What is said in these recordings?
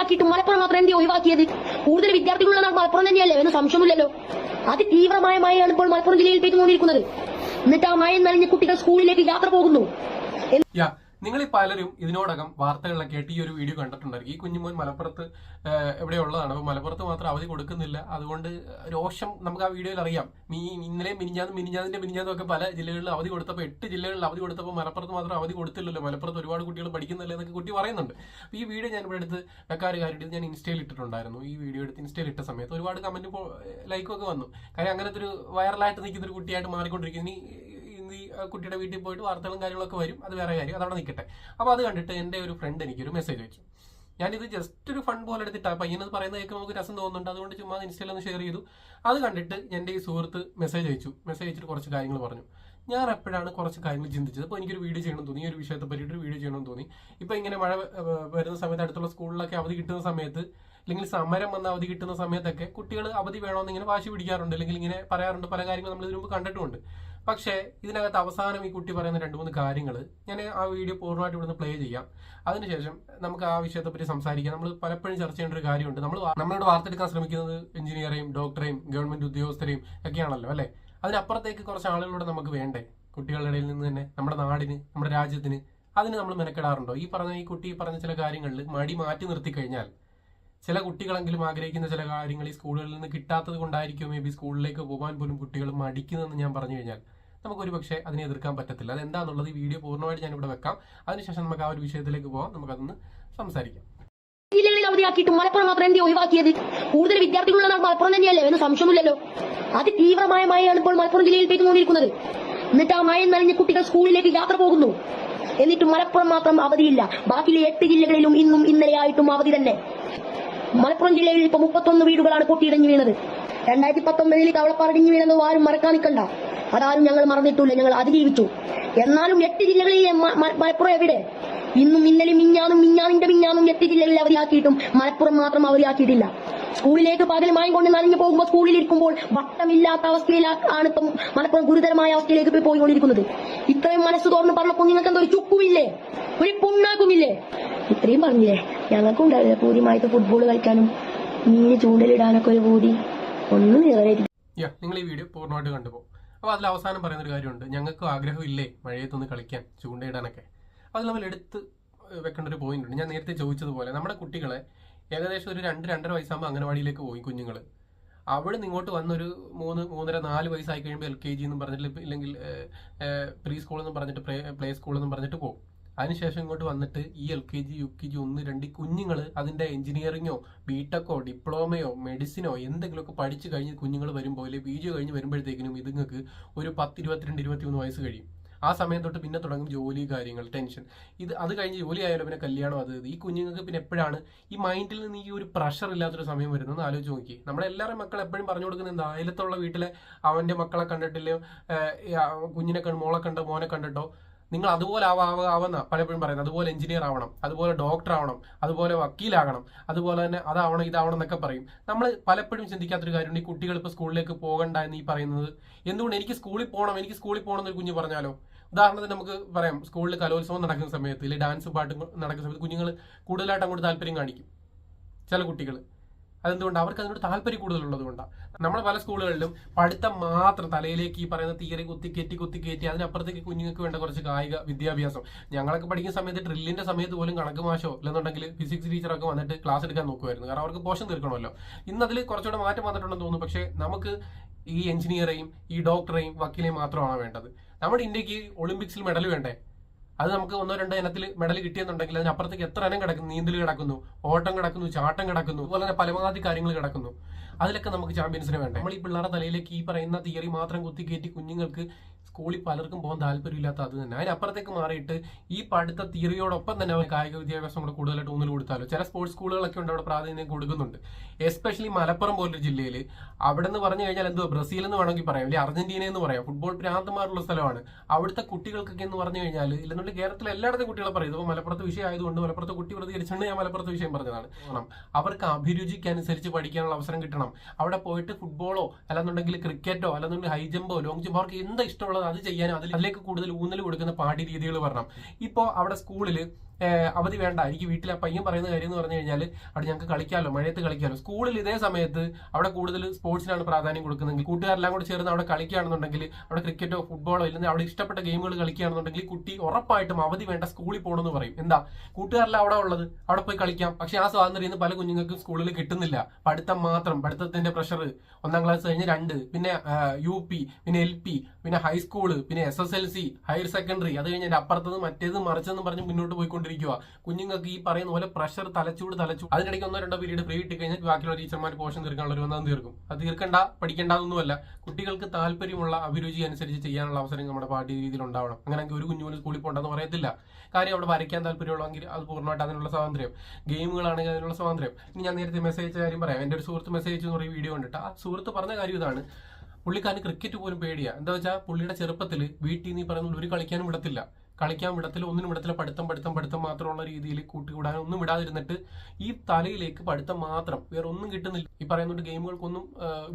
അവധിയാക്കിയിട്ട് മലപ്പുറം മാത്രം എന്തി ഒഴിവാക്കിയത്? കൂടുതൽ വിദ്യാർത്ഥികളുള്ള മലപ്പുറം തന്നെയല്ലേ? എന്ന് സംശയമില്ലല്ലോ അതിതീവ്രമായ മഴയാണ് ഇപ്പോൾ മലപ്പുറം ജില്ലയിൽ പെയ്തുകൊണ്ടിരിക്കുന്നത്. എന്നിട്ട് ആ മഴ നനഞ്ഞ് കുട്ടികൾ സ്കൂളിലേക്ക് യാത്ര പോകുന്നു. ഈ പലരും ഇതിനോടകം വാർത്തകളിലൊക്കെ ആയിട്ട് ഈ ഒരു വീഡിയോ കണ്ടിട്ടുണ്ടായിരിക്കും. ഈ കുഞ്ഞുമോൻ മലപ്പുറത്ത് എവിടെയുള്ളതാണ്? അപ്പോൾ മലപ്പുറത്ത് മാത്രം അവധി കൊടുക്കുന്നില്ല. അതുകൊണ്ട് രോഷം നമുക്ക് ആ വീഡിയോയിൽ അറിയാം. മീ ഇന്നലെ മിനിഞ്ഞാന്നും മിനിഞ്ഞാതിന്റെ മിനിഞ്ഞാന്നും ഒക്കെ പല ജില്ലകളിൽ അവധി കൊടുത്തപ്പോൾ എട്ട് ജില്ലകളിൽ അവധി കൊടുത്തപ്പോൾ മലപ്പുറത്ത് മാത്രം അവധി കൊടുത്തില്ലല്ലോ. മലപ്പുറത്ത് ഒരുപാട് കുട്ടികൾ പഠിക്കുന്നില്ല എന്നൊക്കെ കുട്ടി പറയുന്നുണ്ട്. അപ്പോൾ ഈ വീഡിയോ ഞാൻ ഇവിടെ എടുത്ത് വെക്കാറ് കാര്യം ഞാൻ ഇൻസ്റ്റയിൽ ഇട്ടിട്ടുണ്ടായിരുന്നു. ഈ വീഡിയോ എടുത്ത് ഇൻസ്റ്റയിൽ ഇട്ട സമയത്ത് ഒരുപാട് കമന്റ് ലൈക്കും ഒക്കെ വന്നു. കാര്യം അങ്ങനത്തെ ഒരു വൈറലായിട്ട് നിൽക്കുന്ന ഒരു കുട്ടിയായിട്ട് മാറിക്കൊണ്ടിരിക്കുന്നു. ഇനി ഈ കുട്ടിയുടെ വീട്ടിൽ പോയിട്ട് വാർത്തകളും കാര്യങ്ങളൊക്കെ വരും. അത് വേറെ കാര്യം. അതവിടെ നിൽക്കട്ടെ. അപ്പോൾ അത് കണ്ടിട്ട് എന്റെ ഒരു ഫ്രണ്ട് എനിക്കൊരു മെസ്സേജ് വെച്ചു. ഞാനിത് ജസ്റ്റ് ഒരു ഫണ്ട് പോലെ എടുത്തിട്ട് അപ്പം പയ്യനത് പറയുന്നത് കേൾക്കുമ്പോൾ നമുക്ക് രസം തോന്നുന്നുണ്ട്. അതുകൊണ്ട് ചുമ്മാ ഇൻസ്റ്റയിൽ ഒന്ന് ഷെയർ ചെയ്തു. അത് കണ്ടിട്ട് എന്റെ ഈ സുഹൃത്ത് മെസ്സേജ് അയച്ചു. മെസ്സേജ് അയച്ചിട്ട് കുറച്ച് കാര്യങ്ങൾ പറഞ്ഞു. ഞാൻ എപ്പോഴാണ് കുറച്ച് കാര്യങ്ങൾ ചിന്തിച്ചത്? അപ്പോൾ എനിക്കൊരു വീഡിയോ ചെയ്യണം തോന്നി. ഈ ഒരു വിഷയത്തെ പറ്റിയിട്ട് ഒരു വീഡിയോ ചെയ്യണം തോന്നി. ഇപ്പോൾ ഇങ്ങനെ മഴ വരുന്ന സമയത്ത് അടുത്തുള്ള സ്കൂളിലൊക്കെ അവധി കിട്ടുന്ന സമയത്ത് അല്ലെങ്കിൽ സമരം വന്ന അവധി കിട്ടുന്ന സമയത്തൊക്കെ കുട്ടികൾ അവധി വേണമെന്ന് ഇങ്ങനെ വാശി പിടിക്കാറുണ്ട്. അല്ലെങ്കിൽ ഇങ്ങനെ പറയാറുണ്ട്. പല കാര്യങ്ങൾ നമ്മൾ ഇതിനു മുമ്പ് കണ്ടിട്ടുണ്ട് പക്ഷേ ഇതിനകത്ത് അവസാനം ഈ കുട്ടി പറയുന്ന രണ്ട് മൂന്ന് കാര്യങ്ങൾ ഞാൻ ആ വീഡിയോ പൂർണമായിട്ട് ഇവിടുന്ന് പ്ലേ ചെയ്യാം. അതിനുശേഷം നമുക്ക് ആ വിഷയത്തെപ്പറ്റി സംസാരിക്കാം. നമ്മൾ പലപ്പോഴും ചർച്ച ചെയ്യേണ്ട ഒരു കാര്യമുണ്ട്. നമ്മൾ നമ്മളോട് വാർത്തെടുക്കാൻ ശ്രമിക്കുന്നത് എഞ്ചിനീയറേയും ഡോക്ടറേയും ഗവൺമെന്റ് ഉദ്യോഗസ്ഥരെയും ഒക്കെയാണല്ലോ അല്ലേ? അതിനപ്പുറത്തേക്ക് കുറച്ച് ആളുകളോട് നമുക്ക് വേണ്ടേ? കുട്ടികളുടെ ഇടയിൽ നിന്ന് തന്നെ നമ്മുടെ നാടിന് നമ്മുടെ രാജ്യത്തിന് അതിന് നമ്മൾ മെനക്കെടാറുണ്ടോ? ഈ പറഞ്ഞ ഈ കുട്ടി പറഞ്ഞ ചില കാര്യങ്ങളിൽ മടി മാറ്റി നിർത്തി കഴിഞ്ഞാൽ ചില കുട്ടികളെങ്കിലും ആഗ്രഹിക്കുന്ന ചില കാര്യങ്ങൾ ഈ സ്കൂളുകളിൽ നിന്ന് കിട്ടാത്തത് കൊണ്ടായിരിക്കും മേ ബി സ്കൂളിലേക്ക് പോകാൻ പോലും കുട്ടികൾ മടിക്കുന്നതെന്ന് ഞാൻ പറഞ്ഞു കഴിഞ്ഞാൽ നമുക്ക് ഒരു പക്ഷേ അതിനെ എതിർക്കാൻ പറ്റത്തില്ല. അതെന്താണെന്നുള്ളത് ഈ വീഡിയോ പൂർണമായിട്ട് ഞാൻ ഇവിടെ വെക്കാം. അതിനുശേഷം നമുക്ക് ആ ഒരു വിഷയത്തിലേക്ക് പോകാം നമുക്കതൊന്ന് സംസാരിക്കാം. ജില്ലകളിൽ അവധിയാക്കിയിട്ട് മലപ്പുറം മാത്രം എന്തി ഒഴിവാക്കിയത്? കൂടുതൽ വിദ്യാർത്ഥികളുള്ള മലപ്പുറം തന്നെയല്ലേ? എന്ന് സംശയമൊന്നുമില്ലല്ലോ. അതിതീവ്രമായ മഴയാണ് ഇപ്പോൾ മലപ്പുറം ജില്ലയിൽ പെയ്തുകൊണ്ടിരിക്കുന്നത്. എന്നിട്ട് ആ മഴ നനഞ്ഞ കുട്ടികൾ സ്കൂളിലേക്ക് യാത്ര പോകുന്നു. എന്നിട്ട് മലപ്പുറം മാത്രം അവധിയില്ല. ബാക്കിയിലെ എട്ട് ജില്ലകളിലും ഇന്നും ഇന്നലെയായിട്ടും അവധി തന്നെ. മലപ്പുറം ജില്ലയിൽ ഇപ്പൊ മുപ്പത്തൊന്ന് വീടുകളാണ് പൊട്ടിയിടഞ്ഞു വീണത്. രണ്ടായിരത്തി പത്തൊമ്പതിൽ കവളപ്പാറടിഞ്ഞു വീണത് ആരും മറക്കാൻ നിൽക്കണ്ട. അതാരും ഞങ്ങൾ മറന്നിട്ടില്ല ഞങ്ങൾ അതിജീവിച്ചു. എന്നാലും എട്ട് ജില്ലകളിൽ മലപ്പുറം എവിടെ? ഇന്നും ഇന്നലെ മിഞ്ഞാനും മിഞ്ഞാനിന്റെ മിഞ്ഞാനും എട്ട് ജില്ലകളിൽ അവരിയാക്കിയിട്ടും മലപ്പുറം മാത്രം അവരിയാക്കിയിട്ടില്ല സ്കൂളിലേക്ക് പകൽ കൊണ്ട് നനഞ്ഞു പോകുമ്പോൾ സ്കൂളിൽ ഇരിക്കുമ്പോൾ വട്ടമില്ലാത്ത അവസ്ഥയിലാണ് ഇപ്പം മലപ്പുറം ഗുരുതരമായ അവസ്ഥയിലേക്ക് പോയി പോയിക്കൊണ്ടിരിക്കുന്നത്. ഇത്രയും മനസ്സ് തുറന്ന് പറഞ്ഞപ്പോൾ നിങ്ങൾക്ക് എന്തോ ഒരു ചുക്കുമില്ലേ? ഒരു പുണ്ണാക്കുമില്ലേ? ഇത്രയും പറഞ്ഞില്ലേ? ഞങ്ങൾക്കും ഉണ്ടാവില്ല പൂരിമായിട്ട് ഫുട്ബോൾ കളിക്കാനും മീന് ചൂണ്ടലിടാനൊക്കെ ഒരു പൂതി. ഒന്നും നിങ്ങൾ ഈ വീഡിയോ പൂർണമായിട്ട് കണ്ടുപോകും. അപ്പോൾ അതിൽ അവസാനം പറയുന്ന ഒരു കാര്യമുണ്ട്. ഞങ്ങൾക്കും ആഗ്രഹമില്ലേ മഴയത്തൊന്ന് കളിക്കാൻ ചൂണ്ടയിടാനൊക്കെ? അത് നമ്മൾ എടുത്ത് വെക്കേണ്ട ഒരു പോയിന്റ് ഉണ്ട്. ഞാൻ നേരത്തെ ചോദിച്ചതുപോലെ നമ്മുടെ കുട്ടികളെ ഏകദേശം ഒരു രണ്ട് രണ്ടര വയസ്സാകുമ്പോൾ അംഗനവാടിയിലേക്ക് പോയി കുഞ്ഞുങ്ങൾ അവിടെ നിന്ന് ഇങ്ങോട്ട് വന്നൊരു മൂന്ന് മൂന്നര നാല് വയസ്സായി കഴിയുമ്പോൾ എൽ കെ ജി എന്ന് പറഞ്ഞിട്ട് ഇല്ലെങ്കിൽ പ്രീ സ്കൂൾ എന്ന് പറഞ്ഞിട്ട് പ്ലേ സ്കൂൾ എന്ന് പറഞ്ഞിട്ട് പോകും. അതിനുശേഷം ഇങ്ങോട്ട് വന്നിട്ട് ഈ L K G U K G ഒന്ന് രണ്ട് കുഞ്ഞുങ്ങൾ അതിന്റെ എഞ്ചിനീയറിങ്ങോ ബിടെക്കോ ഡിപ്ലോമയോ മെഡിസിനോ എന്തെങ്കിലുമൊക്കെ പഠിച്ചു കഴിഞ്ഞ് കുഞ്ഞുങ്ങൾ വരുമ്പോൾ അല്ലെങ്കിൽ പി ജി കഴിഞ്ഞ് വരുമ്പോഴത്തേക്കിനും ഇതുങ്ങൾക്ക് ഒരു പത്ത് ഇരുപത്തിരണ്ട് ഇരുപത്തിമൂന്ന് വയസ്സ് കഴിയും. ആ സമയം തൊട്ട് പിന്നെ തുടങ്ങും ജോലി കാര്യങ്ങൾ ടെൻഷൻ. ഇത് അത് കഴിഞ്ഞ് ജോലി ആയാലും പിന്നെ കല്യാണം അത് ഈ കുഞ്ഞുങ്ങൾക്ക് പിന്നെ എപ്പോഴാണ് ഈ മൈൻഡിൽ നിന്ന് ഈ ഒരു പ്രഷർ ഇല്ലാത്തൊരു സമയം വരുന്നത് ആലോചിച്ച് നോക്കി നമ്മുടെ എല്ലാവരും മക്കൾ എപ്പോഴും പറഞ്ഞു കൊടുക്കുന്നത് എന്താ? അയലത്തുള്ള വീട്ടിലെ അവന്റെ മക്കളെ ആ കുഞ്ഞിനെ കണ്ട് മോളെ കണ്ടോ മോനെ കണ്ടിട്ടോ? നിങ്ങൾ അതുപോലെ ആവാ ആവാ ആവുന്ന പലപ്പോഴും പറയുന്നത് അതുപോലെ എഞ്ചിനീയർ ആവണം അതുപോലെ ഡോക്ടർ ആവണം അതുപോലെ വക്കീലാകണം അതുപോലെ തന്നെ അതാവണം ഇതാവണം എന്നൊക്കെ പറയും നമ്മൾ പലപ്പോഴും ചിന്തിക്കാത്തൊരു കാര്യമുണ്ട് ഈ കുട്ടികൾ ഇപ്പോൾ സ്കൂളിലേക്ക് പോകണ്ട എന്ന് ഈ പറയുന്നത് എന്തുകൊണ്ട് എനിക്ക് സ്കൂളിൽ പോകണം എനിക്ക് സ്കൂളിൽ പോകണം എന്നൊരു കുഞ്ഞ് പറഞ്ഞാലോ ഉദാഹരണത്തിന് നമുക്ക് പറയാം സ്കൂളിൽ കലോത്സവം നടക്കുന്ന സമയത്ത് അല്ലെങ്കിൽ ഡാൻസ് പാട്ടും നടക്കുന്ന സമയത്ത് കുഞ്ഞുങ്ങൾ കൂടുതലായിട്ട് അങ്ങോട്ട് താല്പര്യം കാണിക്കും ചില കുട്ടികൾ അതെന്തുകൊണ്ട്? അവർക്ക് അതിനോട് താല്പര്യം കൂടുതലുള്ളത് കൊണ്ടാണ് നമ്മുടെ പല സ്കൂളുകളിലും പഠിത്തം മാത്രം തലയിലേക്ക് ഈ പറയുന്ന തിയറി കുത്തി കയറ്റി കുത്തി കയറ്റി അതിനപ്പുറത്തേക്ക് കുഞ്ഞുങ്ങൾക്ക് വേണ്ട കുറച്ച് കായിക വിദ്യാഭ്യാസം. ഞങ്ങളൊക്കെ പഠിക്കുന്ന സമയത്ത് ഡ്രില്ലിന്റെ സമയത്ത് പോലും കണക്ക് മാഷോ അല്ലെന്നുണ്ടെങ്കിൽ ഫിസിക്സ് ടീച്ചറൊക്കെ വന്നിട്ട് ക്ലാസ് എടുക്കാൻ നോക്കുമായിരുന്നു. കാരണം അവർക്ക് പോഷൻ തീർക്കണമല്ലോ. ഇന്ന് അതിൽ കുറച്ചുകൂടെ മാറ്റം വന്നിട്ടുണ്ടെന്ന് തോന്നുന്നു. പക്ഷേ നമുക്ക് ഈ എഞ്ചിനീയറേയും ഈ ഡോക്ടറേയും വക്കീലെയും മാത്രമാണ് വേണ്ടത്. നമ്മുടെ ഇന്ത്യയ്ക്ക് ഒളിമ്പിക്സിൽ മെഡൽ വേണ്ടേ? അത് നമുക്ക് ഒന്നോ രണ്ടോ ഇനത്തിൽ മെഡൽ കിട്ടിയെന്നുണ്ടെങ്കിൽ അതിനപ്പുറത്തേക്ക് എത്ര ഇനം കിടക്കുന്നു നീന്തൽ കിടക്കുന്നു ഓട്ടം കിടക്കുന്നു ചാട്ടം കിടക്കുന്നു അതുപോലെ തന്നെ പരമാവധി കാര്യങ്ങൾ കിടക്കുന്നു. അതിലൊക്കെ നമുക്ക് ചാമ്പ്യൻസിനെ വേണ്ട? നമ്മൾ ഈ പിള്ളേരുടെ തലയിലേക്ക് ഈ പറയുന്ന തിയറി മാത്രം കുത്തിക്കയറ്റി കുഞ്ഞുങ്ങൾക്ക് സ്കൂളിൽ പലർക്കും പോകാൻ താല്പര്യമില്ലാത്ത അത് തന്നെ. അതിനപ്പുറത്തേക്ക് മാറിയിട്ട് ഈ പഠിത്ത തിയറിയോടൊപ്പം തന്നെ അവർ കായിക വിദ്യാഭ്യാസം കൂടെ കൂടുതലായിട്ട് ഊന്നൽ കൊടുത്താലോ? ചില സ്പോർട്സ് സ്കൂളുകളൊക്കെ ഉണ്ട് അവിടെ പ്രാധാന്യം കൊടുക്കുന്നുണ്ട്. എസ്പെഷ്യലി മലപ്പുറം പോലൊരു ജില്ലയിൽ അവിടെ നിന്ന് പറഞ്ഞു കഴിഞ്ഞാൽ എന്തോ ബ്രസീൽ എന്ന് വേണമെങ്കിൽ പറയാം. അല്ലെങ്കിൽ അർജന്റീന എന്ന് പറയാം. ഫുട്ബോൾ പ്രാന്തമാരുള്ള സ്ഥലമാണ്. അവിടുത്തെ കുട്ടികൾക്കൊക്കെ എന്ന് പറഞ്ഞു കഴിഞ്ഞാൽ ഇല്ലെന്നുണ്ടെങ്കിൽ കേരളത്തിലെ എല്ലായിടത്തും കുട്ടികളെ പറയും. ഇപ്പോൾ മലപ്പുറത്ത് വിഷയം ആയതുകൊണ്ട് മലപ്പുറത്തെ കുട്ടി പ്രതികരിച്ചുകൊണ്ട് ഞാൻ മലപ്പുറത്തെ വിഷയം പറഞ്ഞതാണ്. അവർക്ക് അഭിരുചിക്കനുസരിച്ച് പഠിക്കാനുള്ള അവസരം കിട്ടണം. അവിടെ പോയിട്ട് ഫുട്ബോളോ അല്ലെന്നുണ്ടെങ്കിൽ ക്രിക്കറ്റോ അല്ലെന്നുണ്ടെങ്കിൽ ഹൈ ജമ്പോ ലോങ് ജമ്പോ അവർക്ക് എന്താ ഇഷ്ടമുള്ളത് അത് ചെയ്യാനും അതിലേക്ക് കൂടുതൽ ഊന്നൽ കൊടുക്കുന്ന പാഠ്യ രീതികൾ വരണം. ഇപ്പോൾ അവിടെ സ്കൂളിൽ അവധി വേണ്ട. എനിക്ക് വീട്ടിൽ ആ പയ്യൻ പറയുന്ന കാര്യം എന്ന് പറഞ്ഞു കഴിഞ്ഞാൽ അവിടെ ഞങ്ങൾക്ക് കളിക്കാമല്ലോ മഴയത്ത് കളിക്കാമല്ലോ. സ്കൂളിൽ ഇതേ സമയത്ത് അവിടെ കൂടുതൽ സ്പോർട്സിനാണ് പ്രാധാന്യം കൊടുക്കുന്നതെങ്കിൽ കൂട്ടുകാരെല്ലാം കൂടെ ചേർന്ന് അവിടെ കളിക്കുകയാണെന്നുണ്ടെങ്കിൽ അവിടെ ക്രിക്കറ്റോ ഫുട്ബോളോ ഇല്ലെങ്കിൽ അവിടെ ഇഷ്ടപ്പെട്ട ഗെയിമുകൾ കളിക്കുകയാണെന്നുണ്ടെങ്കിൽ കുട്ടി ഉറപ്പായിട്ടും അവധി വേണ്ട സ്കൂളിൽ പോകണമെന്ന് പറയും. എന്താ? കൂട്ടുകാരല്ല അവിടെ ഉള്ളത്. അവിടെ പോയി കളിക്കാം. പക്ഷെ ആ സ്വാതന്ത്ര്യം ഇന്ന് പല കുഞ്ഞുങ്ങൾക്കും സ്കൂളിൽ കിട്ടുന്നില്ല. പഠിത്തം മാത്രം പഠിത്തത്തിന്റെ പ്രഷർ ഒന്നാം ക്ലാസ് കഴിഞ്ഞ് രണ്ട്. പിന്നെ യു പി പിന്നെ എൽ പി പിന്നെ ഹൈസ്കൂൾ പിന്നെ S S L C higher secondary അത് കഴിഞ്ഞ് അപ്പുറത്തത് മറ്റേത് മറിച്ചെന്ന് പറഞ്ഞ് മുന്നോട്ട് പോയിക്കൊണ്ടിരിക്കുക കുഞ്ഞുങ്ങൾക്ക് ഈ പറയുന്ന പോലെ പ്രഷർ തലച്ചൂട് തലച്ചൂട് അതിനിടയ്ക്ക് ഒന്നോ രണ്ടോ പീരീഡ് ഫ്രീ കിട്ടി കഴിഞ്ഞാൽ ബാക്കിയുള്ള ടീച്ചർമാർ പോഷൻ തീർക്കാനുള്ള ഒരു തീർക്കും. അത് തീർക്കണ്ട പഠിക്കേണ്ടതൊന്നുമല്ല കുട്ടികൾക്ക് താല്പര്യമുള്ള അഭിരുചി അനുസരിച്ച് ചെയ്യാനുള്ള അവസരം നമ്മുടെ പാഠ്യ രീതിയിൽ ഉണ്ടാവണം. അങ്ങനെയെങ്കിൽ ഒരു കുഞ്ഞു പോലും സ്കൂളിൽ പോകണ്ടെന്ന് പറയത്തില്ല. കാര്യം അവിടെ വരയ്ക്കാൻ താല്പര്യമുള്ളെങ്കിൽ അത് പൂർണമായിട്ട് അതിനുള്ള സ്വാതന്ത്ര്യം. ഗെയിമുകളാണെങ്കിൽ അതിനുള്ള സ്വാതന്ത്ര്യം. ഇനി ഞാൻ നേരത്തെ മെസ്സേജ് കാര്യം പറയാം. എന്റെ ഒരു സുഹൃത്ത് മെസ്സേജ് എന്ന് പറയും വീഡിയോ കണ്ടിട്ട് ആ സുഹൃത്ത് പറഞ്ഞ കാര്യം ഇതാണ്. പുള്ളിക്കാരന് ക്രിക്കറ്റ് പോലും പേടിയാണ് എന്താ വെച്ചാൽ പുള്ളിയുടെ ചെറുപ്പത്തിൽ വീട്ടിൽ നിന്ന് പറയുന്നത് പറയുന്ന ഒരു കളിക്കാനും വിടത്തില്ല. കളിക്കാൻ വിടത്തില്ല ഒന്നിനും വിടത്തില്ല. പഠിത്തം പഠിത്തം പഠിത്തം മാത്രമുള്ള രീതിയിൽ കൂട്ടുകൂടാൻ ഒന്നും വിടാതിരുന്നിട്ട് ഈ തലയിലേക്ക് പഠിത്തം മാത്രം വേറെ ഒന്നും കിട്ടുന്നില്ല. ഈ പറയുന്നുണ്ട് ഗെയിമുകൾക്കൊന്നും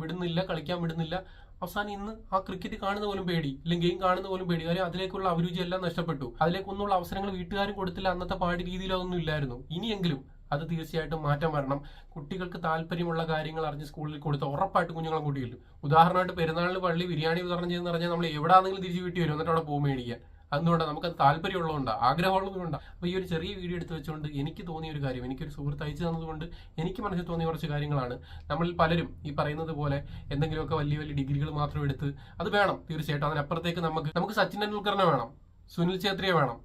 വിടുന്നില്ല കളിക്കാൻ വിടുന്നില്ല. അവസാനം ഇന്ന് ആ ക്രിക്കറ്റ് കാണുന്ന പോലും പേടി അല്ലെങ്കിൽ ഗെയിം കാണുന്ന പോലും പേടി. കാര്യം അതിലേക്കുള്ള അഭിരുചി എല്ലാം നഷ്ടപ്പെട്ടു. അതിലേക്കൊന്നുള്ള അവസരങ്ങൾ വീട്ടുകാരും കൊടുത്തില്ല. അന്നത്തെ പാടി രീതിയിൽ അതൊന്നും ഇല്ലായിരുന്നു. ഇനിയെങ്കിലും അത് തീർച്ചയായിട്ടും മാറ്റം വരണം. കുട്ടികൾക്ക് താല്പര്യമുള്ള കാര്യങ്ങൾ അറിഞ്ഞ് സ്കൂളിൽ കൊടുത്ത ഉറപ്പായിട്ട് കുഞ്ഞുങ്ങളെ കൂട്ടിയില്ല. ഉദാഹരണമായിട്ട് പെരുന്നാളിന് പള്ളി ബിരിയാണി വിതരണം ചെയ്യുന്ന പറഞ്ഞാൽ നമ്മൾ എവിടെയാണെങ്കിലും തിരിച്ചു വീട്ടി വരും. എന്നിട്ട് അവിടെ പോകും മേടിക്കാൻ. അതുകൊണ്ടാണ് നമുക്കത് താല്പര്യമുള്ളതുകൊണ്ട് ആഗ്രഹമുള്ളതുകൊണ്ടാണ് അപ്പോൾ ഈ ഒരു ചെറിയ വീഡിയോ എടുത്ത് വെച്ചുകൊണ്ട് എനിക്ക് തോന്നിയ ഒരു കാര്യം എനിക്കൊരു സുഹൃത്ത് അയച്ചു തന്നതുകൊണ്ട് എനിക്ക് മനസ്സിൽ തോന്നിയ കുറച്ച് കാര്യങ്ങളാണ്. നമ്മൾ പലരും ഈ പറയുന്നത് പോലെ എന്തെങ്കിലുമൊക്കെ വലിയ വലിയ ഡിഗ്രികൾ മാത്രം എടുത്ത് അത് വേണം തീർച്ചയായിട്ടും. അതിനപ്പുറത്തേക്ക് നമുക്ക് നമുക്ക് സച്ചിൻ ടെണ്ടുൽക്കറിനെ വേണം സുനിൽ ഛേത്രിയെ വേണം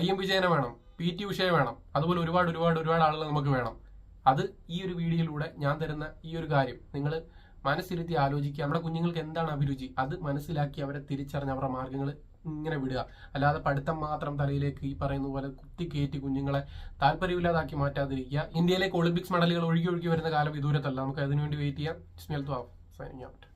ഐ എം വിജയനെ വേണം പി ടി ഉഷയെ വേണം അതുപോലെ ഒരുപാട് ഒരുപാട് ഒരുപാട് ആളുകൾ നമുക്ക് വേണം. അത് ഈ ഒരു വീഡിയോയിലൂടെ ഞാൻ തരുന്ന ഈ ഒരു കാര്യം. നിങ്ങൾ മനസ്സിരുത്തി ആലോചിക്കുക. നമ്മുടെ കുഞ്ഞുങ്ങൾക്ക് എന്താണ് അഭിരുചി? അത് മനസ്സിലാക്കി അവരെ തിരിച്ചറിഞ്ഞ് അവരുടെ മാർഗങ്ങൾ ഇങ്ങനെ വിടുക. അല്ലാതെ പഠിത്തം മാത്രം തലയിലേക്ക് ഈ പറയുന്ന പോലെ കുത്തി കയറ്റി കുഞ്ഞുങ്ങളെ താല്പര്യമില്ലാതാക്കി മാറ്റാതിരിക്കുക. ഇന്ത്യയിലേക്ക് ഒളിമ്പിക്സ് മെഡലുകൾ ഒഴുകി ഒഴുകി വരുന്ന കാലം വിദൂരത്തല്ല നമുക്ക് അതിനുവേണ്ടി വെയിറ്റ് ചെയ്യാം. Smell signing out